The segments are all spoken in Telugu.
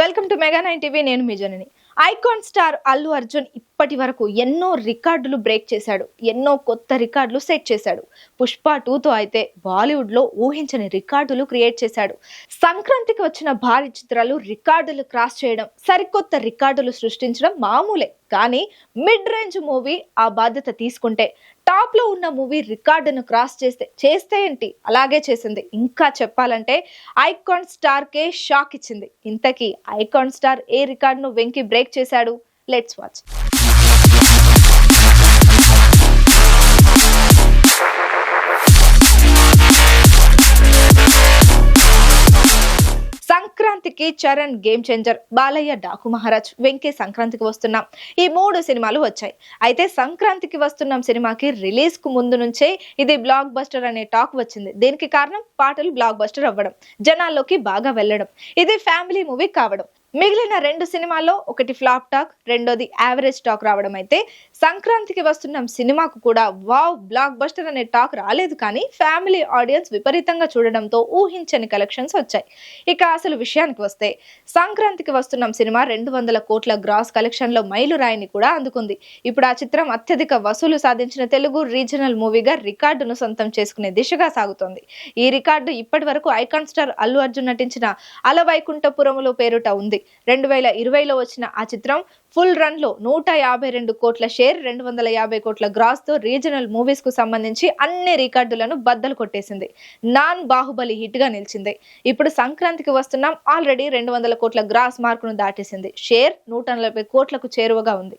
Welcome to Mega nine TV నేను మీ జనని. ఐకాన్ స్టార్ అల్లు అర్జున్ ఇప్పటి వరకు ఎన్నో రికార్డులు బ్రేక్ చేశాడు ఎన్నో కొత్త రికార్డులు సెట్ చేశాడు. పుష్ప టూతో అయితే బాలీవుడ్లో ఊహించని రికార్డులు క్రియేట్ చేశాడు. సంక్రాంతికి వచ్చిన భారీ చిత్రాలు రికార్డులు క్రాస్ చేయడం సరికొత్త రికార్డులు సృష్టించడం మామూలే. కానీ మిడ్ రేంజ్ మూవీ ఆ బాధ్యత తీసుకుంటే టాప్లో ఉన్న మూవీ రికార్డును క్రాస్ చేస్తే చేస్తే ఏంటి? అలాగే చేసింది. ఇంకా చెప్పాలంటే ఐకాన్ స్టార్ కే షాక్ ఇచ్చింది. ఇంతకీ ఐకాన్ స్టార్ ఏ రికార్డును వెంకి బ్రేక్ చేశాడు? Let's watch. సంక్రాంతికి చరణ్ గేమ్ చేంజర్ బాలయ్య డాకు మహారాజ్ వెంకే సంక్రాంతికి వస్తున్నాం. ఈ మూడు సినిమాలు వచ్చాయి. అయితే సంక్రాంతికి వస్తున్నాం సినిమాకి రిలీజ్కు ముందు నుంచే ఇది బ్లాక్ బస్టర్ అనే టాక్ వచ్చింది. దీనికి కారణం పాటలు బ్లాక్ బస్టర్ అవ్వడం జనాల్లోకి బాగా వెళ్ళడం. ఇది ఫ్యామిలీ మూవీ కావడం. మిగిలిన రెండు సినిమాల్లో ఒకటి ఫ్లాప్ టాక్ రెండోది యావరేజ్ టాక్ రావడం అయితే సంక్రాంతికి వస్తున్న సినిమాకు కూడా వావ్ బ్లాక్ బస్టర్ అనే టాక్ రాలేదు కానీ ఫ్యామిలీ ఆడియన్స్ విపరీతంగా చూడడంతో ఊహించని కలెక్షన్స్ వచ్చాయి. ఇక అసలు విషయానికి వస్తే సంక్రాంతికి వస్తున్న సినిమా రెండు వందల కోట్ల గ్రాస్ కలెక్షన్లో మైలురాయిని కూడా అందుకుంది. ఇప్పుడు ఆ చిత్రం అత్యధిక వసూలు సాధించిన తెలుగు రీజనల్ మూవీగా రికార్డును సొంతం చేసుకునే దిశగా సాగుతోంది. ఈ రికార్డు ఇప్పటి వరకు ఐకాన్ స్టార్ అల్లు అర్జున్ నటించిన అలవైకుంఠపురములో పేరుట ఉంది. రెండు వేల ఇరవైలో వచ్చిన ఆ చిత్రం ఫుల్ రన్లో నూట యాభై రెండు కోట్ల షేర్ రెండు వందల యాభై కోట్ల గ్రాస్తో రీజనల్ మూవీస్కు సంబంధించి అన్ని రికార్డులను బద్దలు కొట్టేసింది. నాన్ బాహుబలి హిట్గా నిలిచింది. ఇప్పుడు సంక్రాంతికి వస్తున్నాం ఆల్రెడీ రెండు వందల కోట్ల గ్రాస్ మార్కును దాటేసింది. షేర్ నూట నలభై కోట్లకు చేరువగా ఉంది.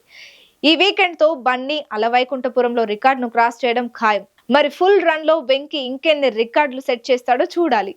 ఈ వీకెండ్తో బన్నీ అలవైకుంఠపురంలో రికార్డును క్రాస్ చేయడం ఖాయం. మరి ఫుల్ రన్లో వెంకీ ఇంకెన్ని రికార్డులు సెట్ చేస్తాడో చూడాలి.